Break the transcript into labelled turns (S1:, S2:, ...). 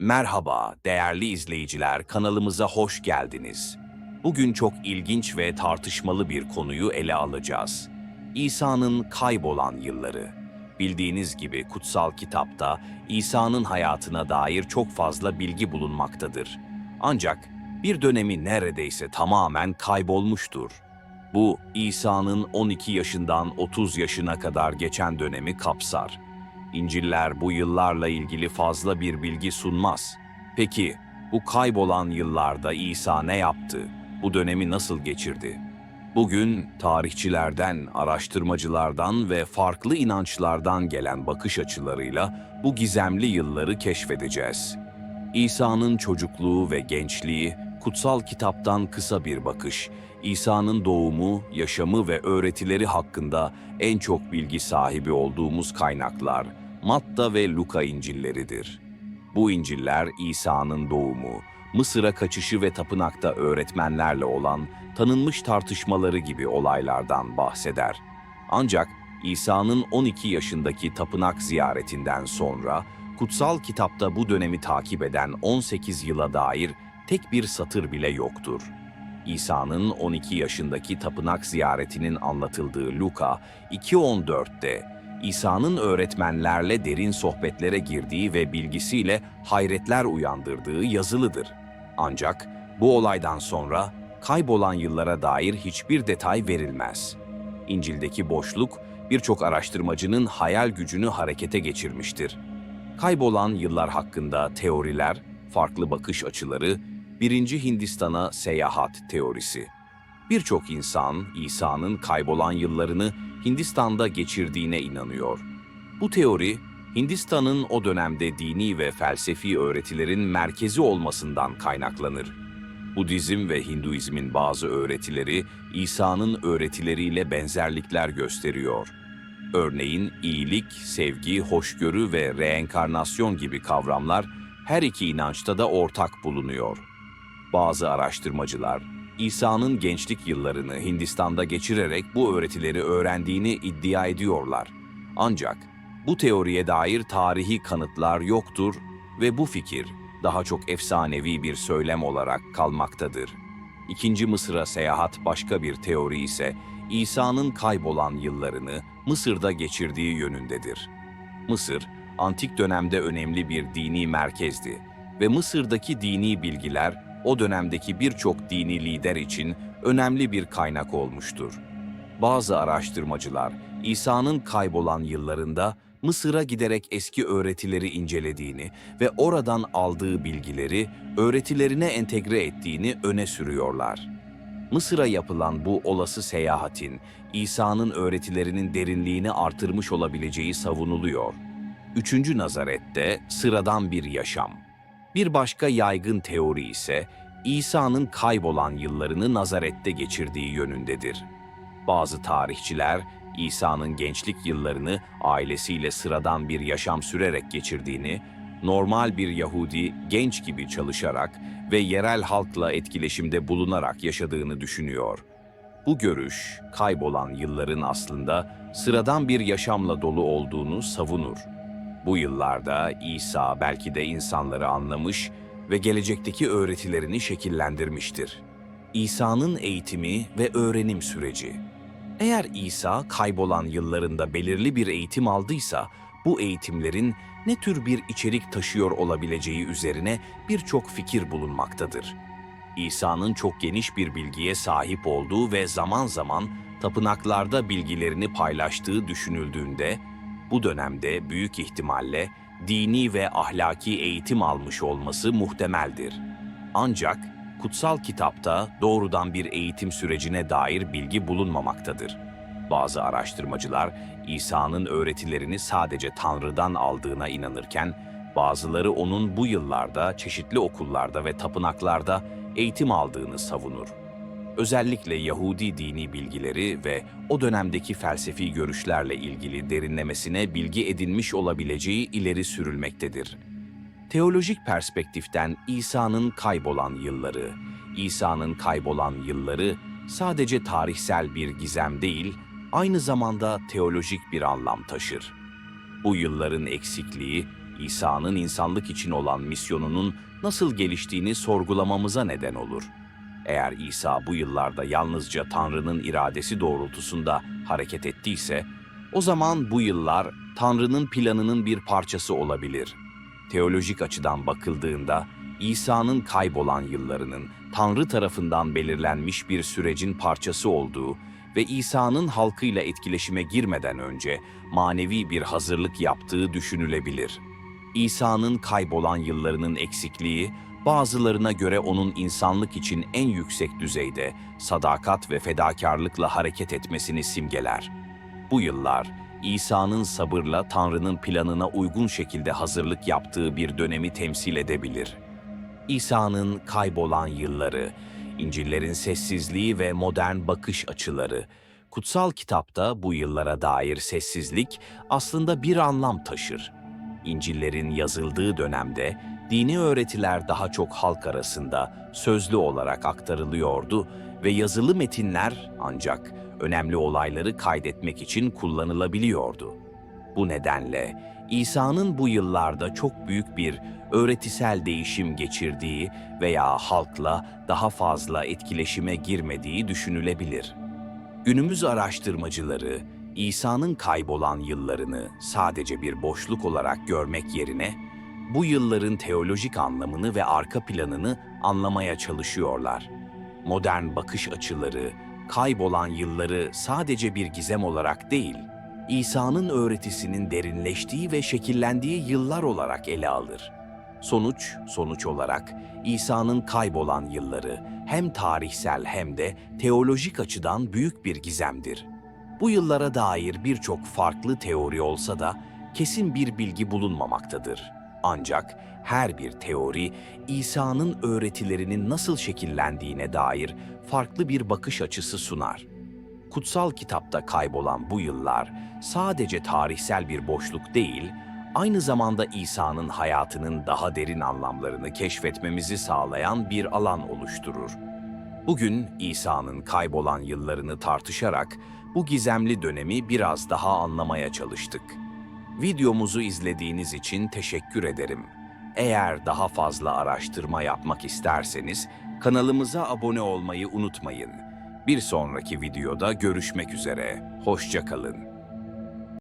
S1: Merhaba değerli izleyiciler, kanalımıza hoş geldiniz. Bugün çok ilginç ve tartışmalı bir konuyu ele alacağız. İsa'nın kaybolan yılları. Bildiğiniz gibi kutsal kitapta İsa'nın hayatına dair çok fazla bilgi bulunmaktadır. Ancak bir dönemi neredeyse tamamen kaybolmuştur. Bu İsa'nın 12 yaşından 30 yaşına kadar geçen dönemi kapsar. İnciller bu yıllarla ilgili fazla bir bilgi sunmaz. Peki bu kaybolan yıllarda İsa ne yaptı? Bu dönemi nasıl geçirdi? Bugün tarihçilerden, araştırmacılardan ve farklı inançlardan gelen bakış açılarıyla bu gizemli yılları keşfedeceğiz. İsa'nın çocukluğu ve gençliği, kutsal kitaptan kısa bir bakış, İsa'nın doğumu, yaşamı ve öğretileri hakkında en çok bilgi sahibi olduğumuz kaynaklar Matta ve Luka İncilleridir. Bu İnciller İsa'nın doğumu, Mısır'a kaçışı ve tapınakta öğretmenlerle olan tanınmış tartışmaları gibi olaylardan bahseder. Ancak İsa'nın 12 yaşındaki tapınak ziyaretinden sonra kutsal kitapta bu dönemi takip eden 18 yıla dair tek bir satır bile yoktur. İsa'nın 12 yaşındaki tapınak ziyaretinin anlatıldığı Luka 2.14'te İsa'nın öğretmenlerle derin sohbetlere girdiği ve bilgisiyle hayretler uyandırdığı yazılıdır. Ancak bu olaydan sonra kaybolan yıllara dair hiçbir detay verilmez. İncil'deki boşluk birçok araştırmacının hayal gücünü harekete geçirmiştir. Kaybolan yıllar hakkında teoriler, farklı bakış açıları, birinci Hindistan'a seyahat teorisi. Birçok insan İsa'nın kaybolan yıllarını Hindistan'da geçirdiğine inanıyor. Bu teori, Hindistan'ın o dönemde dini ve felsefi öğretilerin merkezi olmasından kaynaklanır. Budizm ve Hinduizmin bazı öğretileri İsa'nın öğretileriyle benzerlikler gösteriyor. Örneğin iyilik, sevgi, hoşgörü ve reenkarnasyon gibi kavramlar her iki inançta da ortak bulunuyor. Bazı araştırmacılar İsa'nın gençlik yıllarını Hindistan'da geçirerek bu öğretileri öğrendiğini iddia ediyorlar. Ancak bu teoriye dair tarihi kanıtlar yoktur ve bu fikir daha çok efsanevi bir söylem olarak kalmaktadır. İkinci Mısır'a seyahat başka bir teori ise İsa'nın kaybolan yıllarını Mısır'da geçirdiği yönündedir. Mısır, antik dönemde önemli bir dini merkezdi ve Mısır'daki dini bilgiler o dönemdeki birçok dini lider için önemli bir kaynak olmuştur. Bazı araştırmacılar İsa'nın kaybolan yıllarında Mısır'a giderek eski öğretileri incelediğini ve oradan aldığı bilgileri öğretilerine entegre ettiğini öne sürüyorlar. Mısır'a yapılan bu olası seyahatin İsa'nın öğretilerinin derinliğini artırmış olabileceği savunuluyor. Üçüncü Nazaret'te sıradan bir yaşam. Bir başka yaygın teori ise İsa'nın kaybolan yıllarını Nazaret'te geçirdiği yönündedir. Bazı tarihçiler İsa'nın gençlik yıllarını ailesiyle sıradan bir yaşam sürerek geçirdiğini, normal bir Yahudi genç gibi çalışarak ve yerel halkla etkileşimde bulunarak yaşadığını düşünüyor. Bu görüş, kaybolan yılların aslında sıradan bir yaşamla dolu olduğunu savunur. Bu yıllarda İsa belki de insanları anlamış ve gelecekteki öğretilerini şekillendirmiştir. İsa'nın eğitimi ve öğrenim süreci. Eğer İsa kaybolan yıllarında belirli bir eğitim aldıysa, bu eğitimlerin ne tür bir içerik taşıyor olabileceği üzerine birçok fikir bulunmaktadır. İsa'nın çok geniş bir bilgiye sahip olduğu ve zaman zaman tapınaklarda bilgilerini paylaştığı düşünüldüğünde, bu dönemde büyük ihtimalle dini ve ahlaki eğitim almış olması muhtemeldir. Ancak kutsal kitapta doğrudan bir eğitim sürecine dair bilgi bulunmamaktadır. Bazı araştırmacılar İsa'nın öğretilerini sadece Tanrı'dan aldığına inanırken, bazıları onun bu yıllarda çeşitli okullarda ve tapınaklarda eğitim aldığını savunur özellikle Yahudi dini bilgileri ve o dönemdeki felsefi görüşlerle ilgili derinlemesine bilgi edinmiş olabileceği ileri sürülmektedir. Teolojik perspektiften İsa'nın kaybolan yılları, İsa'nın kaybolan yılları sadece tarihsel bir gizem değil, aynı zamanda teolojik bir anlam taşır. Bu yılların eksikliği, İsa'nın insanlık için olan misyonunun nasıl geliştiğini sorgulamamıza neden olur. Eğer İsa bu yıllarda yalnızca Tanrı'nın iradesi doğrultusunda hareket ettiyse, o zaman bu yıllar Tanrı'nın planının bir parçası olabilir. Teolojik açıdan bakıldığında İsa'nın kaybolan yıllarının Tanrı tarafından belirlenmiş bir sürecin parçası olduğu ve İsa'nın halkıyla etkileşime girmeden önce manevi bir hazırlık yaptığı düşünülebilir. İsa'nın kaybolan yıllarının eksikliği, bazılarına göre onun insanlık için en yüksek düzeyde sadakat ve fedakarlıkla hareket etmesini simgeler. Bu yıllar, İsa'nın sabırla Tanrı'nın planına uygun şekilde hazırlık yaptığı bir dönemi temsil edebilir. İsa'nın kaybolan yılları, İncil'lerin sessizliği ve modern bakış açıları. Kutsal kitapta bu yıllara dair sessizlik aslında bir anlam taşır. İncil'lerin yazıldığı dönemde dini öğretiler daha çok halk arasında sözlü olarak aktarılıyordu ve yazılı metinler ancak önemli olayları kaydetmek için kullanılabiliyordu. Bu nedenle İsa'nın bu yıllarda çok büyük bir öğretisel değişim geçirdiği veya halkla daha fazla etkileşime girmediği düşünülebilir. Günümüz araştırmacıları İsa'nın kaybolan yıllarını sadece bir boşluk olarak görmek yerine bu yılların teolojik anlamını ve arka planını anlamaya çalışıyorlar. Modern bakış açıları kaybolan yılları sadece bir gizem olarak değil, İsa'nın öğretisinin derinleştiği ve şekillendiği yıllar olarak ele alır. Sonuç, sonuç olarak İsa'nın kaybolan yılları hem tarihsel hem de teolojik açıdan büyük bir gizemdir. Bu yıllara dair birçok farklı teori olsa da kesin bir bilgi bulunmamaktadır. Ancak her bir teori İsa'nın öğretilerinin nasıl şekillendiğine dair farklı bir bakış açısı sunar. Kutsal kitapta kaybolan bu yıllar sadece tarihsel bir boşluk değil, aynı zamanda İsa'nın hayatının daha derin anlamlarını keşfetmemizi sağlayan bir alan oluşturur. Bugün İsa'nın kaybolan yıllarını tartışarak bu gizemli dönemi biraz daha anlamaya çalıştık. Videomuzu izlediğiniz için teşekkür ederim. Eğer daha fazla araştırma yapmak isterseniz kanalımıza abone olmayı unutmayın. Bir sonraki videoda görüşmek üzere. Hoşça kalın.